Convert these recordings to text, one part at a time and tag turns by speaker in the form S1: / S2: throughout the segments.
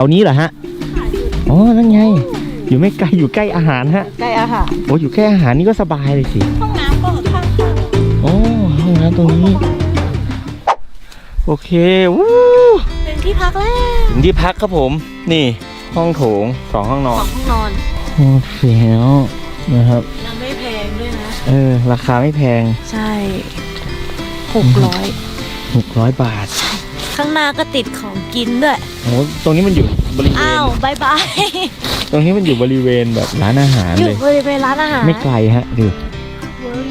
S1: เอานี้เหรอฮะ อ๋อ นั่นไง อยู่ไม่ไกล อยู่ใกล้อาหารฮะ
S2: ใกล้อาหาร
S1: โอ้อยู่ใกล้อาหารนี่ก็สบายเลยสิ
S2: ห้องน้ำก็ข้าง
S1: โอ้ห้องน้ำตรงนี้ โอเค วู้
S2: ๆเป็นที่พักแล้ว
S1: ถึงที่พักครับผม นี่ ห้องโถงสองห้องนอ
S2: สอนงห้องนอน
S1: โอเคแล้วนะครับ
S2: ยังไม่แพงด้วยนะ
S1: เออ ราคาไม่แพง
S2: ใช่หกร้อย
S1: 600บาท
S2: ข้างหน้าก็ติดของกินด้วย
S1: โอ้ตรงนี้มันอยู่บริเวณ
S2: อ้าวบายบาย
S1: ตรงนี้มันอยู่บริเวณแบบร้านอาหาร
S2: อยู่
S1: เลย
S2: บริเวณร้านอาหาร
S1: ไม่ไกลฮะดู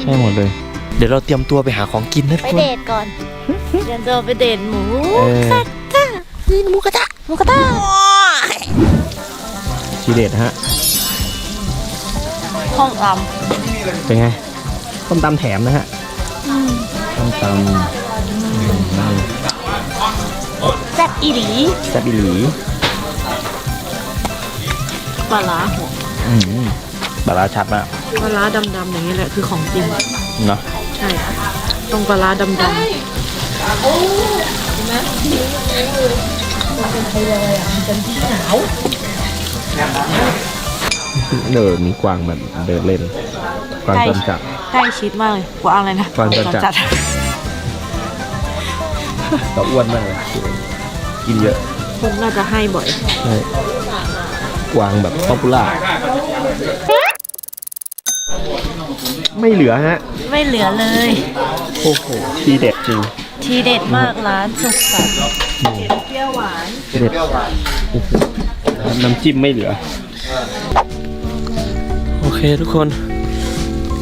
S1: ใช่หมดเลย เดี๋ยวเราเตรียมตัวไปหาของกินนะทุ
S2: ไป
S1: กคน
S2: เดทก่อนเดี๋ยวจะไปเดทหมู
S1: เออ
S2: กระทะนี่หมูกระทะหมูกระทะ
S1: ทีเด็ดฮะ
S2: ห้องอ
S1: เป็นไงต้มตำแถมนะฮะำต้มต
S2: แซ่บอีหลีำ
S1: แซ่บอีหลี
S2: ปลาร้าหัว
S1: อืมปลาร้าชัดมาก
S2: ปลาร้าดำๆอย่างนี้แหละคือของจริง
S1: เนาะ
S2: ใช่ตรงปลาร้าดำ
S1: เดินมีกวางแบบเดินเล่น กวางจรจัด
S2: ๆใกล้ชิดมากเลยกว่าอะไรนะ
S1: กวางจรจัด ก็อ้วนมากเลยกินเยอะ
S2: คนน่าจะให้บ่อย
S1: ใช่กวางแบบป๊อปปูล่าไม่เหลือฮะ
S2: ไม่เหลือเลย
S1: โอ้โหทีเด็ดจริง
S2: ทีเด็ดมากร้านสุขสันต์เปรี้ยวหวาน
S1: ทีเด็ดโอ้โหน้ำจิ้มไม่เหลือ โอเคทุกคน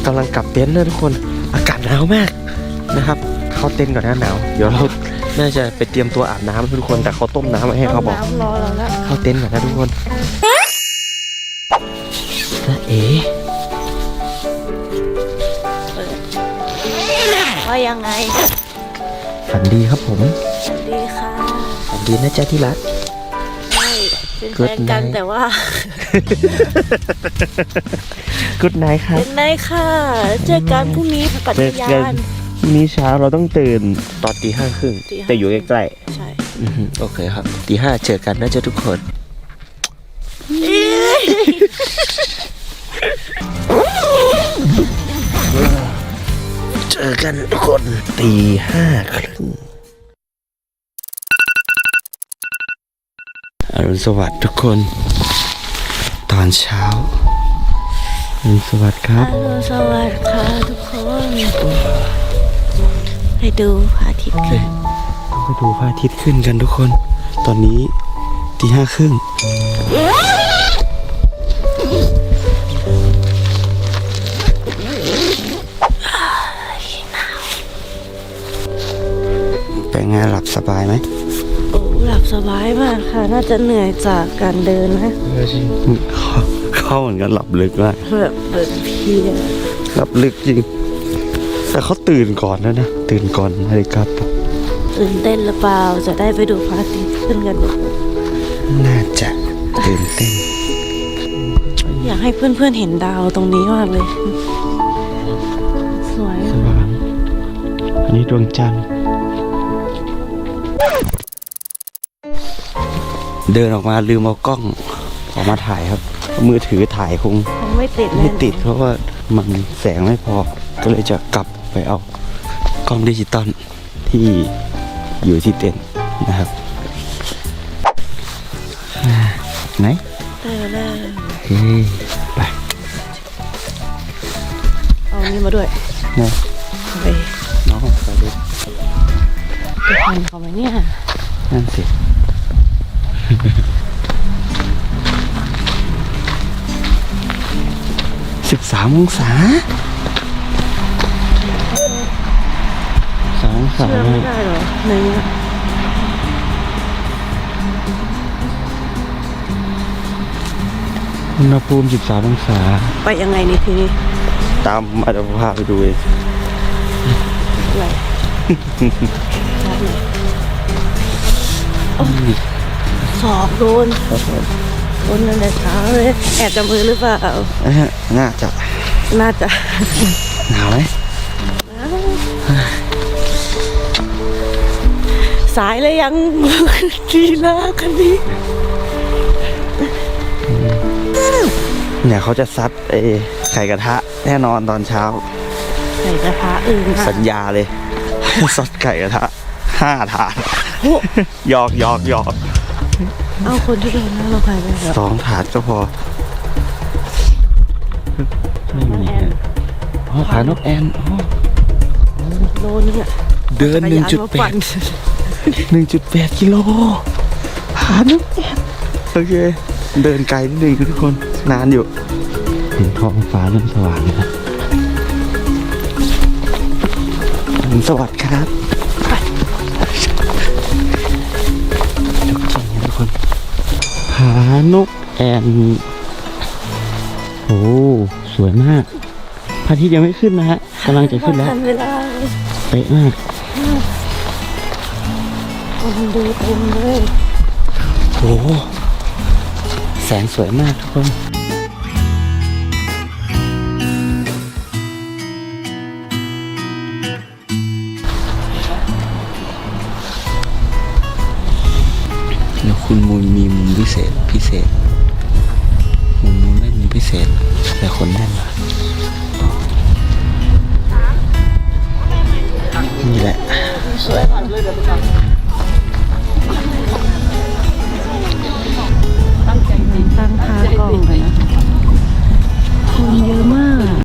S1: กำลังกลับเต็นท์นะทุกคน อากาศหนาวมากนะครับ เข้าเต็นท์ก่อนนะหนาว เดี๋ยวเรา น่าจะไปเตรียมตัวอาบน้ำนะทุกคนแต่เขาต้มน้ำไว้ให้เขาบอก
S2: น้ำรอเราแล้ว
S1: เข้าเต็นท์ก่อนนะทุกคนจะเอ๋
S2: ว่ายังไง
S1: ฝันดีครับผม
S2: สวัสดีค่ะ
S1: ฝันดีนะจ๊ะที่รัก
S2: ใช่เป็นแฟน
S1: Good
S2: กัน
S1: night
S2: แต่ว่า
S1: กุดไนครับ
S2: เป็นไงค่ะ เจอกันพรุ่งนี้ปัจ
S1: เจอ
S2: จา
S1: กัน
S2: น
S1: พ รุ่งนี้เช้าเราต้องตื่นตอนตีห้าครึ่ง
S2: ตีห้า
S1: แต่อยู่ใกล้
S2: ใช่
S1: ๆอือฮึโอเคครับตีห้าเจอกันนะจ๊ะทุกคน เจอกันทุกคนตีห้าครึ่งอรุณสวัสดิ์ทุกคน ตอนเช้าอรุณสวัสดิ์ครับ
S2: อรุณสวัสดิ์ค่ะทุกคน ไปดูพระอาทิตย์ขึ้น
S1: ต้องไปดูพระอาทิตย์ขึ้นกันทุกคน ตอนนี้ตีห้าครึ่งเป็นไงหลับสบายไหม
S2: โอ้หลับสบายมากค่ะ น่าจะเหนื่อยจากการเดินนะ
S1: เข้าเข้าเหมือนกันหลับลึกมาก
S2: แบบเดินเพลีย
S1: หลับลึกจริง แต่เขาตื่นก่อนแล้วนะ ตื่นก่อนนาฬิกาปลุก
S2: ตื่นเต้นหรือเปล่าจะได้ไปดูพระอาทิตย์ขึ้นกัน
S1: น่าจะตื่นเต้น
S2: อยากให้เพื่อนๆเห็นดาวตรงนี้มากเลย สวย
S1: สว่างอันนี้ดวงจันทร์เดินออกมาลืมเอากล้องออกมาถ่ายครับเอามือถือถ่ายคง
S2: คงไม่ติดเลย
S1: ไม่ติดเพราะว่ามันแสงไม่พอ ก็เลยจะกลับ ไปเอากล้องดิจิตอลที่อยู่ที่เต็นท์นะครับอ่าไหน
S2: เออเลย
S1: เฮ้ยไป
S2: เอานี่มาด้วย
S1: นะ
S2: เอาไป
S1: น้องไปดู
S2: ไปพันเขาไหมเนี่ย
S1: นั่นสิสิบสามองศา
S2: เชื่อไม่ได้เหรอในนี้
S1: อุณหภูมิสิบสามองศา
S2: ไปยังไงนี่ทีนี้
S1: ตามมาเดี๋ยวพาไปดูเอง
S2: อะไรโอ้สอบโดน
S1: ครับผม
S2: โดนตั้งแต่เช้าเลย แอบจับมือหรือเปล่า
S1: นะฮะน่าจะ
S2: น่าจะ
S1: หนาวไหม
S2: สายเลยยังดีนะคันนี้
S1: เนี่ยเขาจะซัดไอ้ไข่กระทะแน่นอนตอนเช้า
S2: ไก่กระทะอื่นค่ะ
S1: สัญญาเลยซัดไข่กระทะห้าถาดหยอกหยอกหยอก
S2: เอาคนที่เดินหน้าเราไปเลยเหรอ
S1: สองถาดก็พอ
S2: น้องแอน
S1: อ๋อผานกแอนอ๋อ
S2: โลนึงอะ
S1: เดิน
S2: จักร
S1: หนึ่ง
S2: ยาน
S1: จุด
S2: มา
S1: แป
S2: ปั่
S1: ด
S2: น
S1: หนึ่งจุดแปดกิโลผานกแอนโอเค เดินไกลนิดนึงทุกคนนานอยู่ เห็นท้องฟ้าเริ่มสว่างแล้วอรุณสวัสดิ์ครับจกจริงนะทุกคนผานกแอนโอ้สวยมากพระอาทิตย์ยังไม่ขึ้นนะฮะกำลังจะขึ้นแล้ว
S2: ทันเวลาเลย
S1: เป๊ะมาก
S2: คนดูเต็มเลย
S1: โอ้แสงสวยมากทุกคนแล้วคุณมูลมีมุมพิเศษพิเศษ มุมนู้นไม่มีพิเศษ แต่คนแน่นว่ะนี่แหละ
S2: สวย